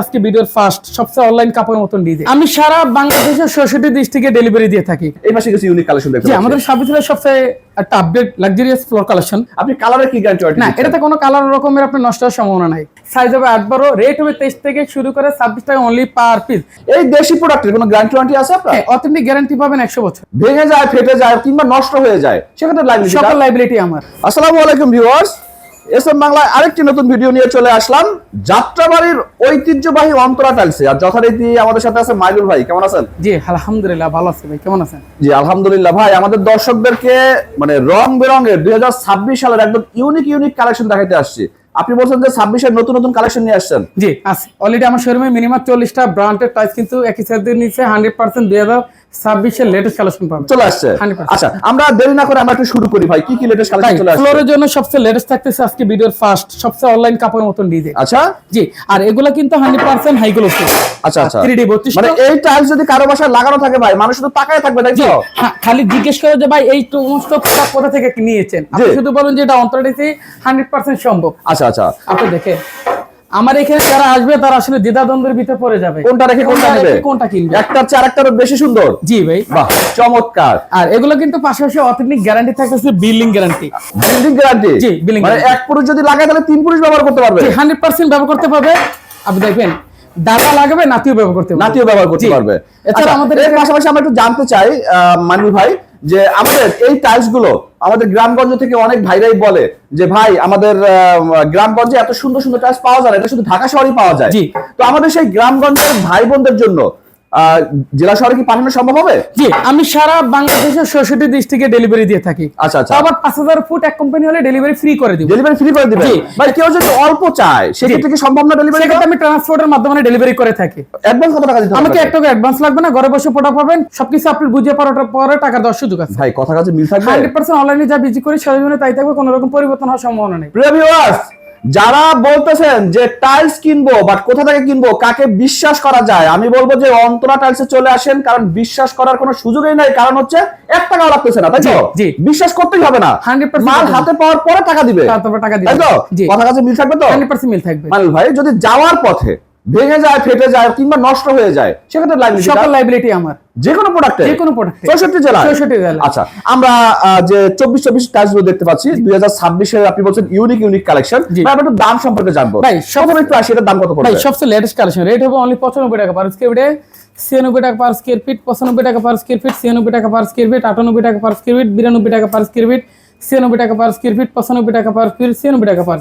আজকে ভিডিওর ফার্স্ট সবচেয়ে অনলাইন কাপড়ের মতন ডিজাইন। আমি সারা বাংলাদেশের ষষ্ঠটি ডিস্ট্রিক্টে ডেলিভারি দিয়ে থাকি। এই মাসে কিছু ইউনিক কালেকশন দেখতে আমাদের সাবিত্রের সবচেয়ে একটা আপডেট লাক্সারিয়াস ফ্লোর কালেকশন আপনি কালারের কি গ্যারান্টি না এটাতে কোনো কালার রকমের আপনার নষ্ট হওয়ার সম্ভাবনা নাই। সাইজ হবে আট বারো রেট হবে তেইশ থেকে শুরু করে ছাব্বিশ টাকা অনলি পার পিস এই দেশি প্রোডাক্টের কোনো গ্যারান্টি ওয়ারেন্টি আছে আপনার? অথেন্টিক গ্যারান্টি পাবেন একশো বছর। ভেঙে যায় ফেটে যায় কিংবা নষ্ট হয়ে যায় সেক্ষেত্রে লাইভ সকল লাইবিলিটি আমার। আসসালামু আলাইকুম ভিউয়ার্স এসএম বাংলায় আরেকটি নতুন ভিডিও নিয়ে চলে আসলাম। যাত্রাবাড়ির ঐতিহ্যবাহী অন্তরা টাইলসে আর যথারীতি আমাদের সাথে আছে মাইদুল ভাই কেমন আছেন? জি আলহামদুলিল্লাহ ভালো আছে ভাই কেমন আছেন? জি আলহামদুলিল্লাহ ভাই আমাদের দর্শকদেরকে মানে রং বেরঙের দুই হাজার ছাব্বিশ সালের একদম ইউনিক ইউনিক কালেকশন দেখাতে আসছি। আপনি বলছেন যে ছাব্বিশের নতুন নতুন কালেকশন নিয়ে আসছেন। জি আছে। অলরেডি আমার শোরুমে মিনিমাম চল্লিশটা ব্রান্ডের টাইস কিন্তু একই সাথে নিচে হান্ড্রেড পার্সেন্ট দুই হাজার ছাব্বিশের লেটেস্ট কালেকশন পাবেন। চলে আসছে। আচ্ছা আমরা দেরি না করে আমরা একটু শুরু করি ভাই। কি কি লেটেস্ট কালেকশন চলে আসছে? ফ্লোরের জন্য সবচেয়ে লেটেস্ট থাকতেছে আজকে ভিডিওর ফার্স্ট সবচেয়ে অনলাইন কাপড়ের মতন ডিজাইন আচ্ছা। জি আর এগুলা কিন্তু হান্ড্রেড পার্সেন্ট হাই গ্লোসি আচ্ছা আচ্ছা। থ্রি ডি বত্রিশ মানে এই টাইলস যদি কারও বাসায় লাগানো থাকে ভাই মানুষ শুধু তাকায় থাকবে তাই তো? হ্যাঁ, খালি জিজ্ঞেস করে যে ভাই এই সমস্ত প্রোডাক্ট কোথা থেকে নিয়েছেন? আপনি শুধু বলুন যে এটা হান্ড্রেড পার্সেন্ট সম্ভব। আচ্ছা আচ্ছা। আপনি দেখেন আমার এখানে যারা আসবে তারা আসলে দ্বিধাদ্বন্দ্বের ভিতরে পড়ে যাবে। কোনটা রেখে কোনটা নেবে? কোনটা কিনবে? একটার চেয়ে আরেকটার বেশি সুন্দর। জি ভাই। বাহ চমৎকার। আর এগুলো কিন্তু পাশাপাশি অথেন্টিক গ্যারান্টি থাকতেছে বিল্ডিং গ্যারান্টি বিল্ডিং গ্যারান্টি জি, building মানে এক পুরুষ যদি লাগায় তাহলে তিন পুরুষ ব্যবহার করতে পারবে? হান্ড্রেড পার্সেন্ট ব্যবহার করতে পারবে। আপনি দেখবেন দাদা লাগাবে নাতিও ব্যবহার করতে পারবে। নাতিও ব্যবহার করতে পারবে। এছাড়া আচ্ছা, আমাদের এর পাশাপাশি আমরা একটু জানতে চাই মানিক ভাই যে আমাদের এই টাইলসগুলো আমাদের গ্রামগঞ্জ থেকে অনেক ভাইরাই বলে যে ভাই আমাদের আহ, গ্রামগঞ্জে এত সুন্দর সুন্দর টাইলস পাওয়া যায় না, এটা শুধু ঢাকা শহরেই পাওয়া যায়। তো আমাদের সেই গ্রামগঞ্জের ভাই বোনদের জন্য জেলা শহরে কি পাঠানো সম্ভব হবে? জি আমি সারা বাংলাদেশের ষষ্ঠটি ডিস্ট্রিক্টে ডেলিভারি দিয়ে থাকি। আচ্ছা আচ্ছা। আবার পাঁচ হাজার ফুট এক কোম্পানি হলে ডেলিভারি ফ্রি করে দিব। ডেলিভারি ফ্রি করে দিবেন? জি। ভাই কেউ যদি অল্প চায় সেক্ষেত্রে কি সম্ভব না ডেলিভারি সেক্ষেত্রে আমি ট্রান্সপোর্টের মাধ্যমে ডেলিভারি করে থাকি। অ্যাডভান্স কত টাকা দিতে হবে আমাকে? এক টাকা অ্যাডভান্স লাগবে না ঘরে বসে পড়া পাবেন সবকিছু আপনি বুঝে পারার পরে টাকা দশ সুযোগ আছে। ভাই কথা কাছে মিল থাকবে? হান্ড্রেড পার্সেন্ট অনলাইনে যা বিজি করি সরজমিনে তাই থাকবে কোনো রকম পরিবর্তন হওয়ার সম্ভাবনা নেই। প্রিয় ভিউয়ার্স যারা বলতেছেন যে টাইলস কিনবো বাট কোথা থেকে কিনবো কাকে বিশ্বাস করা যায় আমি বলব যে অন্তরা টাইলসে চলে আসেন কারণ বিশ্বাস করার কোনো সুযোগই নাই কারণ হচ্ছে এক টাকাও লাগতেছে না তাই তো। বিশ্বাস করতেই হবে না। 100% মাল হাতে পাওয়ার পরে টাকা দিবে। তারপরে টাকা তাই তো? কথা কাছে মিল থাকবে তো? হান্ড্রেড পার্সেন্ট মিল থাকবে। মানিল ভাই যদি যাওয়ার পথে ভেঙে যায় ফেটে যায় কিংবা নষ্ট হয়ে যায় সেক্ষেত্রে লাইভ সকল লাইবিলিটি আমার। যে কোনো প্রোডাক্টে যে কোনো প্রোডাক্ট চৌষট্টি জেলা 64 জেলায়। আচ্ছা আমরা যে চব্বিশ চব্বিশ টাইলসগুলো দেখতে পাচ্ছি দুই হাজার ছাব্বিশের আপনি বলছেন ইউনিক ইউনিক কালেকশন। আমরা একটু দাম সম্পর্কে জানব। ভাই, প্রথমে একটু আসি এটার দাম কত ভাই সবচেয়ে লেটেস্ট কালেকশন রেট হবে অনলি পঁচানব্বই টাকা পার স্কোয়ার ফিটে ছিয়ানব্বই টাকা পার স্কোয়ার ফিট পঁচানব্বই টাকা পার স্কোয়ার ফিট ছিয়ানব্বই টাকা পার স্কোয়ার ফিট আটানব্বই টাকা পার স্কোয়ার ফিট বিরানব্বই টাকা পার স্কোয়ার ফিট ছিয়ানব্বই টাকা পার স্কোয়ার ফিট পঁচানব্বই টাকা পার স্কোয়ার ছিয়ানব্বই টাকা পার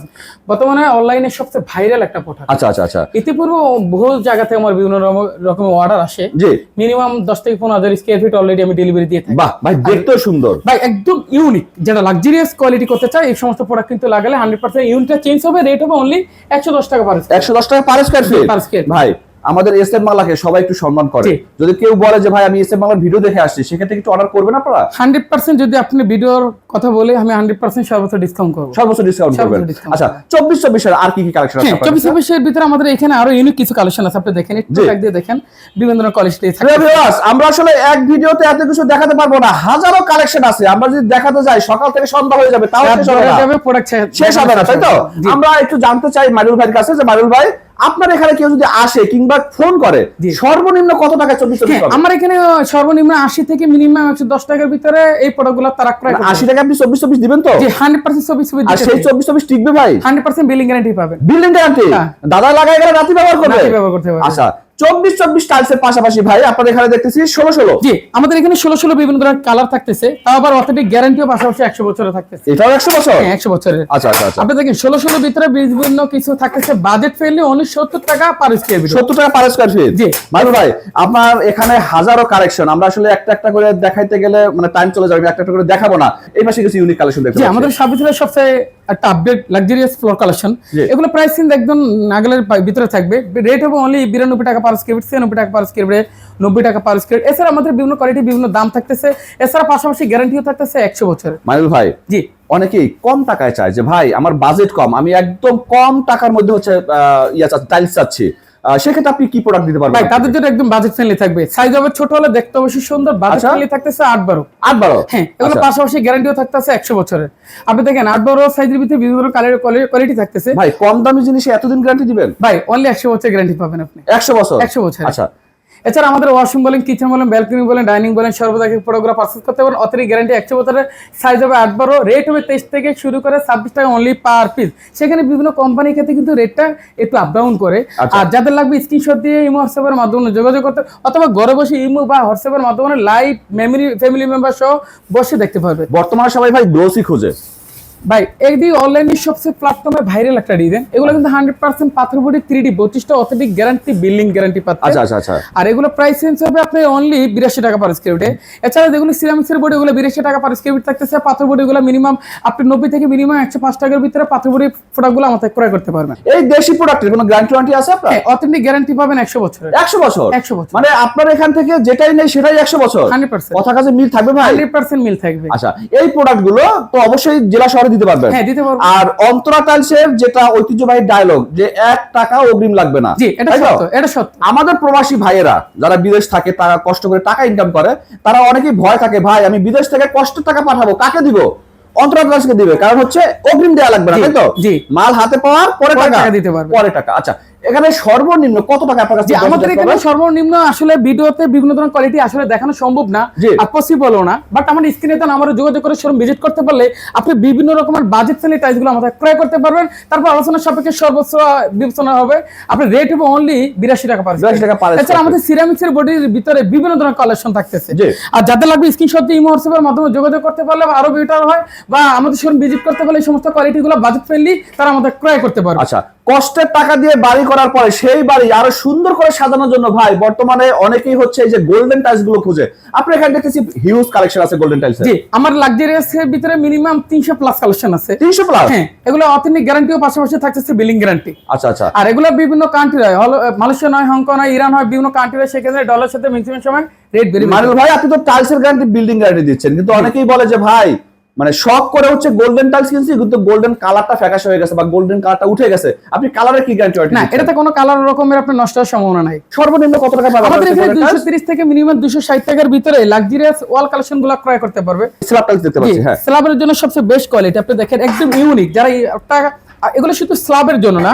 বর্তমানে অনলাইনে সবচেয়ে ভাইরাল একটা প্রোডাক্ট আচ্ছা আচ্ছা আচ্ছা। ইতিপূর্বে বহু জায়গা থেকে আমার বিভিন্ন রকম- রকমের অর্ডার আসে। জি। মিনিমাম দশ থেকে পনেরো হাজার স্কোয়ার ফিট অলরেডি আমি ডেলিভারি দিয়ে থাকি। বাহ ভাই দেখতেও সুন্দর। ভাই একদম ইউনিক যেটা লাক্সারিয়াস কোয়ালিটি করতে চাই এই সমস্ত প্রোডাক্ট কিন্তু লাগালে হান্ড্রেড পার্সেন্ট ইউনিটটা চেঞ্জ হবে রেট হবে অনলি একশো দশ টাকা পার একশো দশ টাকা per square feet square feet। ভাই আমাদের এস এম বাংলাকে সবাই একটু সম্মান করে। যদি কেউ বলে যে ভাই আমি এস এম বাংলার ভিডিও দেখে আসছি সেক্ষেত্রে একটু অর্ডার করবেন আপনারা? হান্ড্রেড পার্সেন্ট যদি আপনি ভিডিওর কথা বলে আমি হান্ড্রেড পার্সেন্ট সর্বোচ্চ ডিসকাউন্ট করব। সর্বোচ্চ ডিসকাউন্ট করবেন। আচ্ছা চব্বিশ চব্বিশের আর কি কি কালেকশন আছে হ্যাঁ চব্বিশ চব্বিশের ভিতরে আমাদের এখানে আরও ইউনিক কিছু কালেকশন আছে আপনি দেখেন একটু। ট্যাগ দিয়ে দেখেন বিভিন্ন ধরনের viewers, আমরা আসলে এক ভিডিওতে এত কিছু দেখাতে পারব না হাজারো কালেকশন আছে। আমরা যদি দেখাতে যাই সকাল থেকে সন্ধ্যা হয়ে যাবে তাও শেষ হবে না। যাবে প্রোডাক্ট শেষ হবে না তাই তো? আমরা একটু জানতে চাই মারুল ভাইয়ের কাছে যে মারুল ভাই আপনার এখানে কেউ যদি আসে কিংবা ফোন করে সর্বনিম্ন কত টাকা চব্বিশ হ্যাঁ, আমার এখানে সর্বনিম্ন আশি থেকে মিনিমাম একশো দশ টাকার ভিতরে এই প্রোডাক্টগুলো তারা ক্রয় আশি টাকা আপনি চব্বিশ চব্বিশ দিবেন তো? হান্ড্রেড পার্সেন্ট চব্বিশ চব্বিশ সেই চব্বিশ চব্বিশ টিকবে ভাই? হান্ড্রেড পার্সেন্ট বিলিং গ্যারান্টি পাবেন। Building guarantee. দাদা লাগাই গেলে রাতি ব্যবহার করবে? ব্যবহার করতে হবে আচ্ছা চব্বিশ চব্বিশ টাইলসের পাশাপাশি ভাই আপনার এখানে দেখতেছি ষোলো ষোলো। জি আমাদের এখানে ষোলো ষোলো বিভিন্ন ধরনের কালার থাকতেছে তাও আবার গ্যারান্টিও পাশাপাশি একশো বছরের থাকতেছে। এটাও একশো বছর? হ্যাঁ একশো বছরের। আচ্ছা আচ্ছা আচ্ছা। আপনি দেখেন ষোলো ষোলো ভিতরে বিভিন্ন কিছু থাকতেছে বাজেট ফ্রেন্ডলি অনলি সত্তর টাকা পার স্কোয়ার ফিট সত্তর টাকা পার স্কোয়ার ফিট জি। মারুল ভাই আপনার এখানে হাজারো কালেকশন আমরা আসলে একটা একটা করে দেখাইতে গেলে মানে টাইম চলে যাবে একটা একটা করে দেখাবো না। এই মাসে কিছু ইউনিক কালেকশন দেখতে। আমাদের সাবিত্রের সবচেয়ে একটা আপডেট লাক্সারিয়াস ফ্লোর কালেকশন এগুলো প্রাইস কিন্তু একদম নাগালের ভিতরে থাকবে। রেট হবে অনলি বিরানব্বই টাকা পার স্কোয়ার ফিট ছিয়ানব্বই টাকা পার স্কোয়ার ফিট নব্বই টাকা পার স্কোয়ার এছাড়া আমাদের বিভিন্ন কোয়ালিটি বিভিন্ন দাম থাকতেছে। এছাড়া পাশাপাশি গ্যারান্টিও থাকতেছে একশো বছরের। মাইল ভাই জি। অনেকেই কম টাকায় চায় যে ভাই আমার বাজেট কম আমি একদম কম টাকার মধ্যে হচ্ছে ইয়া চাচ্ছি টাইলস চাচ্ছি। সেক্ষেত্রে আপনি কি প্রোডাক্ট দিতে পারবেন তাদের জন্য একদম বাজেট ফ্রেন্ডলি থাকবে। সাইজ হবে ছোট হলে দেখতে অবশ্যই সুন্দর বাজেট আচ্ছা। ফ্রেন্ডলি থাকতেছে আট বারো। আট বারো? হ্যাঁ এগুলো আচ্ছা। পাশাপাশি গ্যারান্টিও থাকতেছে একশো বছরের। আপনি দেখেন আট বারো সাইজের ভিতরে বিভিন্ন ধরনের কোয়ালিটি থাকতেছে। ভাই কম দামি জিনিসে এতদিন গ্যারান্টি দিবেন? ভাই অনলি একশো বছর গ্যারান্টি পাবেন আপনি। একশো বছর? একশো বছর আচ্ছা। এছাড়া আমাদের ওয়াশরুম বলেন কিচেন বলেন ব্যালকনি বলেন ডাইনিং বলেন সর্বদা প্রোডাক্টগুলো পারচেস করতে পারেন। অতিরিক্ত গ্যারান্টি একশো বছরের সাইজ হবে আট বারো রেট হবে তেইশ থেকে শুরু করে ছাব্বিশ টাকা অনলি পার পিস সেখানে বিভিন্ন কোম্পানির ক্ষেত্রে কিন্তু রেটটা একটু আপ ডাউন করে। আচ্ছা। আর যাদের লাগবে স্ক্রিনশট দিয়ে ইমো হোয়াটসঅ্যাপের মাধ্যমে যোগাযোগ করতে অথবা ঘরে বসে ইমো বা হোয়াটসঅ্যাপের মাধ্যমে লাইভ মেমরি ফ্যামিলি মেম্বার সহ বসে দেখতে পারবে। বর্তমানে সবাই ভাই গ্লোসি খোঁজে। ভাই এডি অনলাইনে সবচেয়ে প্ল্যাটফর্মে ভাইরাল একটা ডিজাইন এগুলো কিন্তু হান্ড্রেড পার্সেন্ট পাথর বডি থ্রি ডি পঁচিশটা অথেন্টিক গ্যারান্টি বিল্ডিং গ্যারান্টি পাচ্ছে আচ্ছা আচ্ছা আচ্ছা। আর এগুলো প্রাইস রেঞ্জ হবে আপনি অনলি বিরাশি টাকা পার স্কোয়ার ফিটে এছাড়া যেগুলো সিরামিক্সের বডি ওগুলো বিরাশি টাকা পার স্কোয়ার ফিট থাকতেছে। পাথর বডি গুলো মিনিমাম আপনি নব্বই থেকে মিনিমাম একশো পাঁচ টাকার ভিতরে পাথর বডি প্রোডাক্টগুলো আমাদের ক্রয় করতে পারবেন। এই দেশি প্রোডাক্টের কোনো গ্যারান্টি ওয়ারেন্টি আছে আপনার? হ্যাঁ অথেন্টিক গ্যারান্টি পাবেন একশো বছর একশো বছর? একশো বছর। মানে আপনার এখান থেকে যেটাই নেই সেটাই একশো বছর? হান্ড্রেড পার্সেন্ট কথা কাছে মিল থাকবে ভাই? হান্ড্রেড পার্সেন্ট মিল থাকবে। আচ্ছা এই প্রোডাক্টগুলো তো অবশ্যই জেলা শহরে দিতে পারবেন। হ্যাঁ দিতে পারব। আর অন্তরা টাইলসের যেটা ঐতিহ্যবাহী ডায়লগ যে এক টাকা অগ্রিম লাগবে না। জি এটা সত্য এটা সত্য। আমাদের প্রবাসী ভাইয়েরা যারা বিদেশ থাকে তারা কষ্ট করে টাকা ইনকাম করে তারা অনেকেই ভয় থাকে ভাই আমি বিদেশ থেকে কষ্ট টাকা পাঠাবো কাকে দিব? অন্তরা দিবে কারণ হচ্ছে অগ্রিম দেওয়া লাগবে না তাই তো? জি। মাল হাতে পাওয়ার পরে টাকা দিতে পারবে। পরে টাকা আচ্ছা। এখানে সর্বনিম্ন কত টাকা আপনার কাছে আমাদের এখানে সর্বনিম্ন আসলে ভিডিওতে বিভিন্ন ধরনের কোয়ালিটি আসলে দেখানো সম্ভব না। আর পসিবলও না। বাট আমার স্ক্রিনে তো আমার যোগাযোগ করে শোরুম ভিজিট করতে পারলে আপনি বিভিন্ন রকমের বাজেট টাইলসগুলো আমাদের ক্রয় করতে পারবেন। তারপর আলোচনা সাপেক্ষে সর্বোচ্চ বিবেচনা হবে। আপনার রেট হবে অনলি বিরাশি টাকা পার 82 টাকা per এছাড়া আমাদের সিরামিক্স এর বডির ভিতরে বিভিন্ন ধরনের কালেকশন থাকতেছে। আর যাদের লাগবে স্ক্রিনশট দিয়ে হোয়াটসঅ্যাপের মাধ্যমে যোগাযোগ করতে পারলে আরও বেটার হয় বা আমাদের শোরুম ভিজিট করতে পারলে এই সমস্ত কোয়ালিটিগুলো বাজেট ফ্রেন্ডলি তারা আমাদের ক্রয় করতে পারবে। আচ্ছা কষ্টের টাকা দিয়ে বাড়ি করার পরে সেই বাড়ি আরও সুন্দর করে সাজানোর জন্য ভাই বর্তমানে অনেকেই হচ্ছে এই যে গোল্ডেন টাইলসগুলো খুঁজে। আপনি এখানে দেখতেছি হিউজ কালেকশন আছে গোল্ডেন টাইলস জি আমার লাক্সারিয়াস এর ভিতরে মিনিমাম তিনশো প্লাস কালেকশন আছে। তিনশো প্লাস হ্যাঁ এগুলো অথেন্টিক গ্যারান্টিও পাশাপাশি থাকতেছে বিলিং গ্যারান্টি আচ্ছা আচ্ছা। আর এগুলো বিভিন্ন কান্ট্রি হয়। হলো মালয়েশিয়া নয় হংকং হয় ইরান হয় বিভিন্ন কান্ট্রি হয়। সেক্ষেত্রে ডলার সাথে ম্যাক্সিমাম সময় রেট বেড়ে মানিল ভাই আপনি তো টাইলসের গ্যারান্টি বিল্ডিং গ্যারান্টি দিচ্ছেন। কিন্তু অনেকেই বলে যে ভাই মানে শখ করে হচ্ছে গোল্ডেন টাইলস কিনছি কিন্তু গোল্ডেন কালারটা ফ্যাকাশ হয়ে গেছে বা গোল্ডেন কালারটা উঠে গেছে। আপনি কালারের কি গ্যারান্টি না এটাতে কোনো কালার রকমের আপনার নষ্ট হওয়ার সম্ভাবনা নাই। সর্বনিম্ন কত টাকা পাবেন আমাদের এখানে দুইশো তিরিশ থেকে মিনিমাম দুশো ষাট টাকার ভিতরে লাক্সারিয়াস ওয়াল কালেকশনগুলো ক্রয় করতে পারবে। স্ল্যাব টাইলস দেখতে পাচ্ছি হ্যাঁ। স্ল্যাবের জন্য সবচেয়ে বেস্ট কোয়ালিটি আপনি দেখেন একদম ইউনিক যারা এগুলো শুধু স্ল্যাবের জন্য না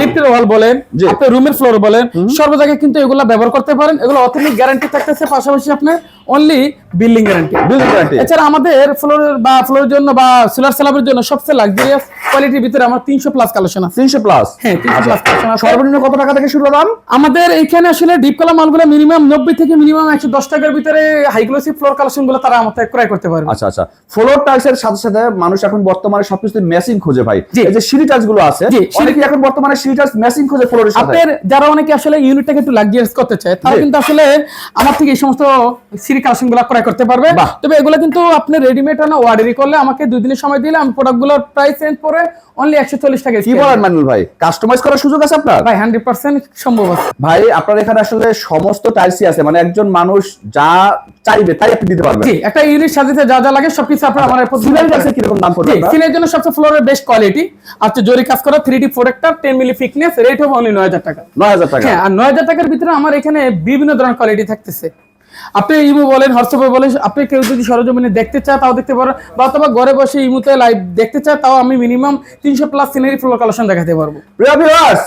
লিফটের ওয়াল বলেন। আপনি রুমের ফ্লোর বলেন সর্ব জায়গায় কিন্তু এগুলো ব্যবহার করতে পারেন। এগুলো অথেন্টিক গ্যারান্টি থাকতেছে পাশাপাশি আপনার only building guarantee building guarantee এছাড়া আমাদের ফ্লোরের বা ফ্লোরের জন্য বা সোলার স্ল্যাবের জন্য সবচেয়ে লাক্সারিয়াস কোয়ালিটির ভিতরে আমার তিনশো প্লাস কালেকশন আছে। তিনশো প্লাস হ্যাঁ তিনশো প্লাস কালেকশন সর্বনিম্ন কত টাকা থেকে শুরু দাম? আমাদের এইখানে আসলে ডিপ কালার মালগুলো মিনিমাম নব্বই থেকে মিনিমাম একশো দশ টাকার ভিতরে হাইগ্লোসি ফ্লোর কালেকশনগুলো তারা আমাদের ক্রয় করতে পারবে। আচ্ছা আচ্ছা। ফ্লোর টাইলস এর সাথে সাথে মানুষ এখন বর্তমানে সবকিছু ম্যাচিং খোঁজে ভাই। এই যে সিঁড়ি টাইলসগুলো আছে অনেকে এখন বর্তমানে সিঁড়ি টাইলস ম্যাচিং খোঁজে ফ্লোরের সাথে আপনার যারা অনেকে আসলে ইউনিটটাকে একটু করতে চায় তারা কিন্তু আসলে আমার থেকে এই সমস্ত সিরি ক্রয় করতে পারবে। তবে এগুলো কিন্তু আপনি রেডিমেড না অর্ডারি করলে আমাকে দুই দিনের সময় দিলে আমি প্রোডাক্টগুলোর প্রাইস রেঞ্জ পরে অনলি একশো চল্লিশ টাকা কি বলেন মানুল ভাই? কাস্টমাইজ করার সুযোগ আছে আপনার? ভাই হান্ড্রেড পার্সেন্ট সম্ভব আছে। ভাই আপনার এখানে আসলে সমস্ত টাইলসই আছে মানে একজন মানুষ যা চাইবে তাই আপনি দিতে পারবেন। জি একটা ইউনিট সাজাতে যা যা লাগে সবকিছু আপনার আমার টাইলসের কীরকম দাম পড়বে? জন্য সবচেয়ে ফ্লোরের বেস্ট কোয়ালিটি আচ্ছা জরি কাজ করা থ্রি ডি প্রোডাক্টার টেন মিলি ফিটনেস রেট হবে অনলি নয় হাজার টাকা। নয় হাজার টাকা। হ্যাঁ আর নয় হাজার টাকার ভিতরে আমার এখানে বিভিন্ন ধরনের কোয়ালিটি থাকতেছে। আপনি ইমো বলেন হোয়াটসঅ্যাপে বলেন আপনি কেউ যদি সরজমিনে দেখতে চায় তাও দেখতে পারেন বা অথবা ঘরে বসে ইমোতে লাইভ দেখতে চায় তাও আমি মিনিমাম তিনশো প্লাস সিনারি ফ্লোর কালেকশন দেখাতে পারব। প্রিয় ভিউয়ার্স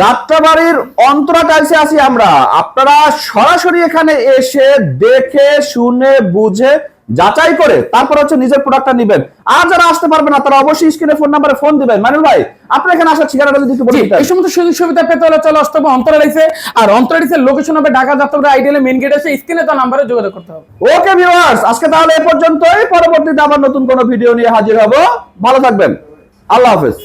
যাত্রাবাড়ির অন্তরা টাইলসে আছি আমরা। আপনারা সরাসরি এখানে এসে দেখে শুনে বুঝে যাচাই করে তারপর হচ্ছে নিজের প্রোডাক্টটা নেবেন। আর যারা আসতে পারবে না তারা অবশ্যই স্ক্রিনে ফোন নাম্বারে ফোন দিবেন। মানুল ভাই আপনার এখানে আসার ঠিকানাটা যদি একটু বলে এই সমস্ত সুযোগ সুবিধা পেতে হলে চলে আসতে হবে অন্তরালিসে আর অন্তরালিসের লোকেশন হবে ঢাকা যাত্রা আইডিয়ালে মেন গেট এসে স্ক্রিনে তার নাম্বারে যোগাযোগ করতে হবে। ওকে ভিউয়ার্স আজকে তাহলে এ পর্যন্তই। পরবর্তীতে আবার নতুন কোনো ভিডিও নিয়ে হাজির হব। ভালো থাকবেন। আল্লাহ হাফেজ।